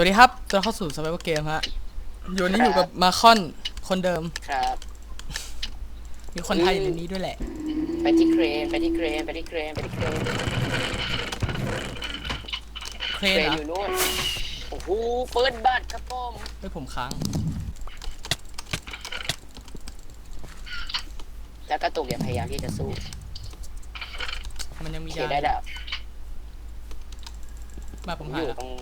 วัสดีครับต้อนรับเข้าสู่ Survival Game ฮะ อยู่วันนี้อยู่กับมาคอนคนเดิม ครับ มีคนไทยอยู่ในนี้ด้วยแหละ ไปที่เครน ไปที่เครน ไปที่เครน ไปที่เครน เครเคนรนเหรออยู่นู่น โอ้โหเฟิร์สบัตครับผมเฮ้ยผมค้างถ้ากระตุกอย่าพยายามที่จะสู้มันยังโอมีเคยาได้ดับมาผผมมหาอยู่แล้วตรง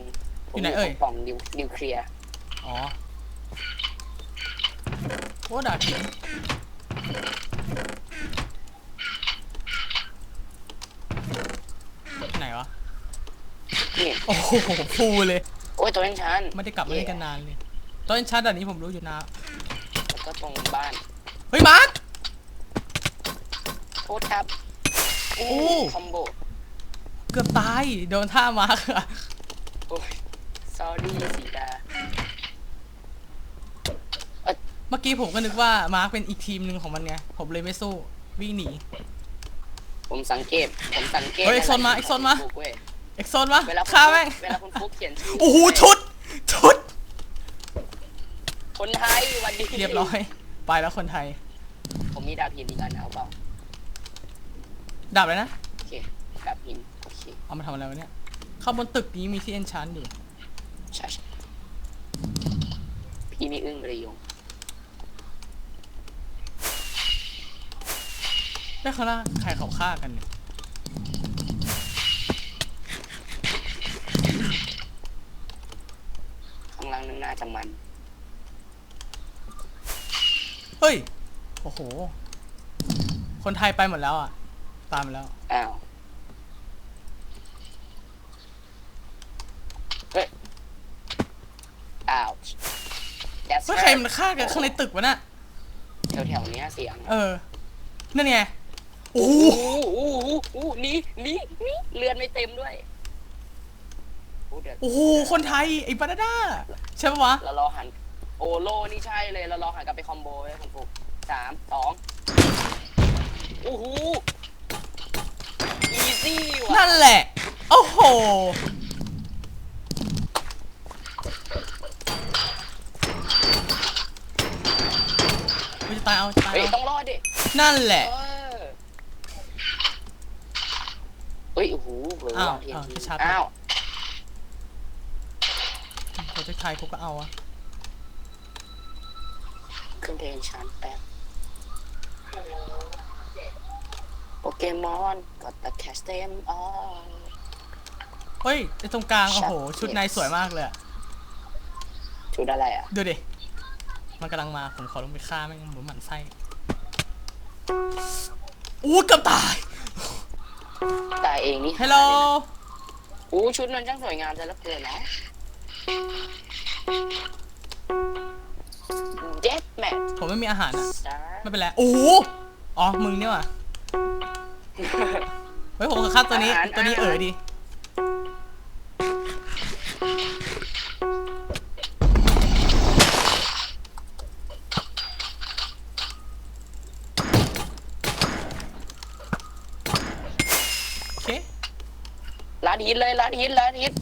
ผอยู่มไหนตเอ่รยงปล่องนิวนิวเคลียร์อ๋อโอ้ดาบหินไหนวะ นี่โอ้โหฟูเลย โอ้ยตัวเล่นชันไม่ได้กลับมาเล่นกันนานเลย ตอนชัดอันนี้ผมรู้อยู่นะ แล้วก็ตรงบ้านเฮ้ยมาร์ค โทษครับโอ้ คอมโบเกือบตาย โดนท่ามาร์คอะโอ้ย sorry สีดา เมื่อกี้ผมก็นึกว่ามาร์คเป็นอีกทีมหนึ่งของมันไง ผมเลยไม่สู้ วิ่งหนี ผมสังเกต ผมสังเกตเฮ้ยเอ็กซ์โซนมาเอ็กซ์โซนมาฟุกเว้ยเอ็กโซนวะเวลาคุณฆ่าแม่ง เวลาคุณฟุกเขียนชื่โอ้โหชุด ชุด คนไทยวันดีเรียบร้อย ไปแล้วคนไทย ผมมีดาบหินอีกอันเอาเปล่าดาบเลยนะ โอเคดาบหินโอเค เอามาทำอะไรวะเนี่ย เข้าบนตึกนี้มีที่เอนชานอยู่ ใช่ใช่พี่นี่อึ้งเลยยงได้ข้างล่างใครเขาฆ่ากันเนี่ยข้างล่างนึงน่าจะมัน เฮ้ย โอ้โห คนไทยไปหมดแล้วอะ ตามไปแล้ว อ้าว เฮ้ย อ้าว That's เฮ้ยใครมันฆ่ากันข้างในตึกวะน่ะ แถวแถวๆเนี้ยเสียงเออ นั่นไง โอ้โหโอ้โหโอ้โหหนี่นี่นี่เลือนไม่เต็มด้วยโอ้เดี๋ยวโอ้โห คนไทย ไอ้บานาด้าใช่ปะวะ เรารอหัน โอโลนี่ใช่เลยเรารอหันกลับไปคอมโบเลยคุณฟุกสามสองโอ้โหอีซี่ว่ะนั่นแหละ โอ้โห เฮ้ยจะตายเอาจะตายเฮ้ยเอาต้องรอดดิ นั่นแหละเออเฮ้ย โอ้โหเผลออ้าววางทีอ้าวทีจะชาร์จอ้าวโปรเจกต์ไทยกูก็เอาอะขึ้นเทนชันแป๊บโปเกมอนกดตะแคสเตมอ๋อ เฮ้ยไอตรงกลางโอ้โห Shut ชุดนายสวยมากเลยอะชุดอะไรอะ ดูดิ มันกำลังมา ผมขอลงไปฆ่าแม่งเหมือนหมันไส้อู้เกือบตายตายเองนี่ฮัลโหลอู้ชุดมันช่างสวยงามแต่ละเกินนะเด็ดแมทผมไม่มีอาหารอะสตาร์ไม่เป็นไรโอ้โหอ๋อ มึงเนี่ยว่ะเฮ้ยผมกับฆ่าตัวนี้ ตัวนี้เอ๋อดี ร้านฮิตเลยร้านฮิตร้านฮิต